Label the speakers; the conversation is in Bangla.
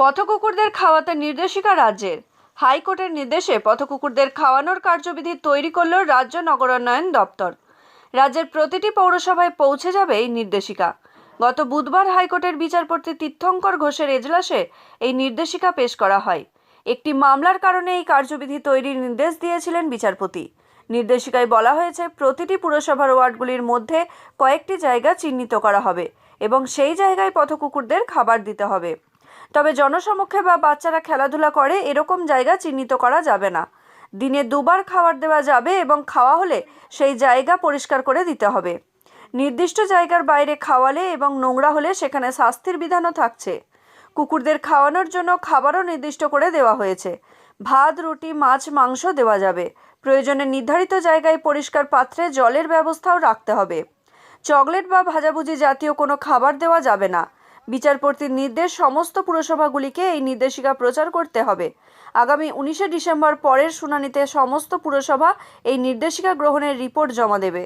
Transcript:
Speaker 1: পথকুকুরদের খাওয়াতে নির্দেশিকা রাজ্যের। হাইকোর্টের নির্দেশে পথকুকুরদের খাওয়ানোর কার্যবিধি তৈরি করল রাজ্য নগরোন্নয়ন দপ্তর। রাজ্যের প্রতিটি পৌরসভায় পৌঁছে যাবে এই নির্দেশিকা। গত বুধবার হাইকোর্টের বিচারপতি তীর্থঙ্কর ঘোষের এজলাসে এই নির্দেশিকা পেশ করা হয়। একটি মামলার কারণে এই কার্যবিধি তৈরির নির্দেশ দিয়েছিলেন বিচারপতি। নির্দেশিকায় বলা হয়েছে, প্রতিটি পুরসভার ওয়ার্ডগুলির মধ্যে কয়েকটি জায়গা চিহ্নিত করা হবে এবং সেই জায়গায় পথকুকুরদের খাবার দিতে হবে। তবে জনসমক্ষে বা বাচ্চারা খেলাধুলা করে, এরকম জায়গা চিহ্নিত করা যাবে না। দিনে দুবার খাবার দেওয়া যাবে এবং খাওয়া হলে সেই জায়গা পরিষ্কার করে দিতে হবে। নির্দিষ্ট জায়গার বাইরে খাওয়ালে এবং নোংরা হলে সেখানে শাস্তির বিধানও থাকছে। কুকুরদের খাওয়ানোর জন্য খাবারও নির্দিষ্ট করে দেওয়া হয়েছে। ভাত, রুটি, মাছ, মাংস দেওয়া যাবে। প্রয়োজনে নির্ধারিত জায়গায় পরিষ্কার পাত্রে জলের ব্যবস্থাও রাখতে হবে। চকলেট বা ভাজাভুজি জাতীয় কোনো খাবার দেওয়া যাবে না। বিচারপতির নির্দেশ সমস্ত পুরসভাগুলিকে এই নির্দেশিকা প্রচার করতে হবে। আগামী উনিশে ডিসেম্বর পরের শুনানিতে সমস্ত পুরসভা এই নির্দেশিকা গ্রহণের রিপোর্ট জমা দেবে।